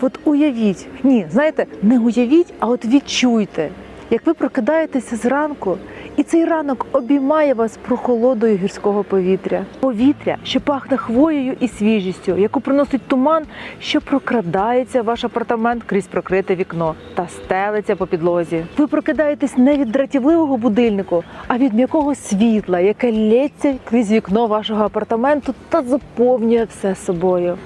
От уявіть, ні, знаєте, не уявіть, а от відчуйте, як ви прокидаєтеся зранку, і цей ранок обіймає вас прохолодою гірського повітря. Повітря, що пахне хвоєю і свіжістю, яку приносить туман, що прокрадається в ваш апартамент крізь прокрите вікно та стелиться по підлозі. Ви прокидаєтесь не від дратівливого будильнику, а від м'якого світла, яке лється крізь вікно вашого апартаменту та заповнює все собою.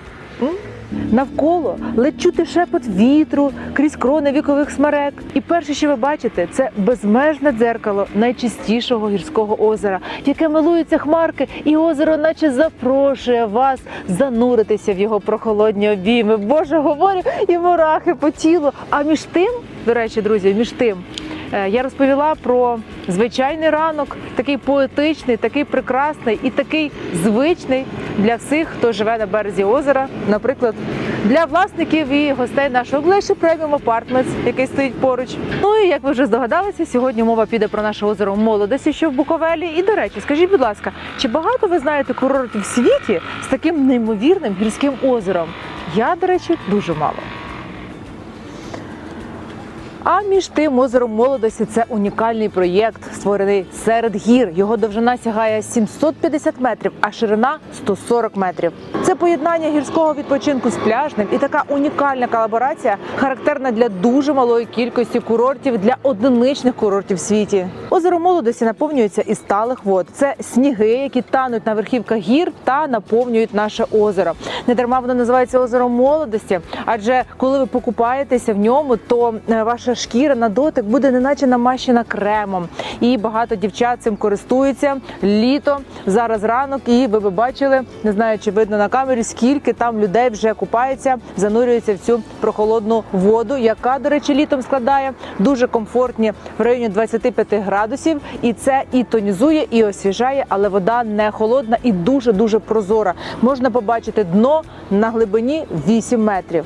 Навколо ледь чути шепот вітру крізь крони вікових смерек. І перше, що ви бачите, це безмежне дзеркало найчистішого гірського озера, яке милується хмарки, і озеро, наче запрошує вас зануритися в його прохолодні обійми. Боже, говорю, і мурахи по тілу. А між тим, до речі, друзі, між тим. Е, Я розповіла про звичайний ранок, такий поетичний, такий прекрасний і такий звичний для всіх, хто живе на березі озера. Наприклад, для власників і гостей нашого Глеші преміум апартментс, який стоїть поруч. Ну і як ви вже здогадалися, сьогодні мова піде про наше озеро молодості, що в Буковелі. І до речі, скажіть, будь ласка, чи багато ви знаєте курортів в світі з таким неймовірним гірським озером? Я, до речі, дуже мало. А між тим озеро молодості це унікальний проєкт, створений серед гір. Його довжина сягає 750 метрів, а ширина 140 метрів. Це поєднання гірського відпочинку з пляжним і така унікальна колаборація характерна для дуже малої кількості курортів для одиничних курортів в світі. Озеро молодості наповнюється із сталих вод. Це сніги, які тануть на верхівках гір та наповнюють наше озеро. Не дарма воно називається озеро молодості, адже коли ви покупаєтеся в ньому, то е, ваша шкіра на дотик буде неначе намащена кремом. І багато дівчат цим користуються літо. Зараз ранок, і ви би бачили, не знаю, чи видно на камері, скільки там людей вже купаються, занурюються в цю прохолодну воду, яка, до речі, літом складає дуже комфортні в районі 25 градусів. І це і тонізує, і освіжає, але вода не холодна і дуже дуже прозора. Можна побачити дно на глибині 8 метрів.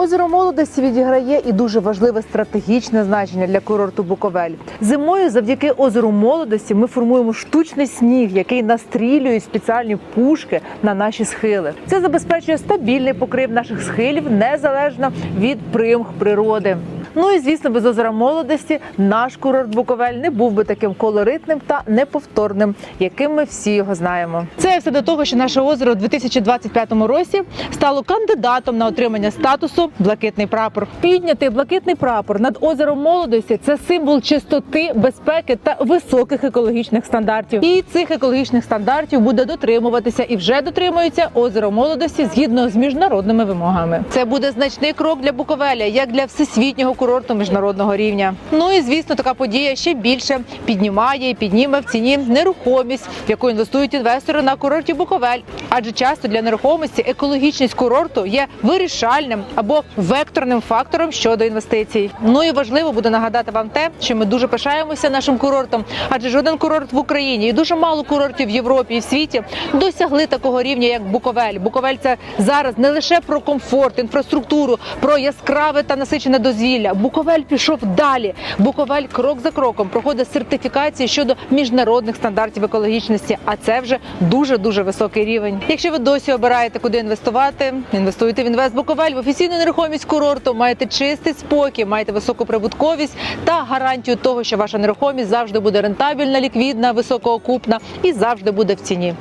Озеро молодості відіграє і дуже важливе стратегічне значення для курорту Буковель. Зимою, завдяки озеру молодості, ми формуємо штучний сніг, який настрілюють спеціальні пушки на наші схили. Це забезпечує стабільний покрив наших схилів незалежно від примх природи. Ну і звісно, без озера молодості наш курорт Буковель не був би таким колоритним та неповторним, яким ми всі його знаємо. Це все до того, що наше озеро у 2025 році стало кандидатом на отримання статусу блакитний прапор. Піднятий блакитний прапор над озером молодості це символ чистоти, безпеки та високих екологічних стандартів. І цих екологічних стандартів буде дотримуватися і вже дотримується озеро молодості згідно з міжнародними вимогами. Це буде значний крок для Буковеля, як для всесвітнього курорту міжнародного рівня. Ну і звісно, така подія ще більше піднімає і підніме в ціні нерухомість, в яку інвестують інвестори на курорті Буковель. Адже часто для нерухомості екологічність курорту є вирішальним або векторним фактором щодо інвестицій. Ну і важливо буде нагадати вам те, що ми дуже пишаємося нашим курортом, адже жоден курорт в Україні і дуже мало курортів в Європі і в світі досягли такого рівня, як Буковель. Буковель це зараз не лише про комфорт, інфраструктуру, про яскраве та насичене дозвілля. Буковель пішов далі. Буковель крок за кроком проходить сертифікації щодо міжнародних стандартів екологічності. А це вже дуже дуже високий рівень. Якщо ви досі обираєте, куди інвестувати, інвестуйте в інвест Буковель в офіційну нерухомість курорту. Маєте чистий спокій, маєте високу прибутковість та гарантію того, що ваша нерухомість завжди буде рентабельна, ліквідна, високоокупна і завжди буде в ціні.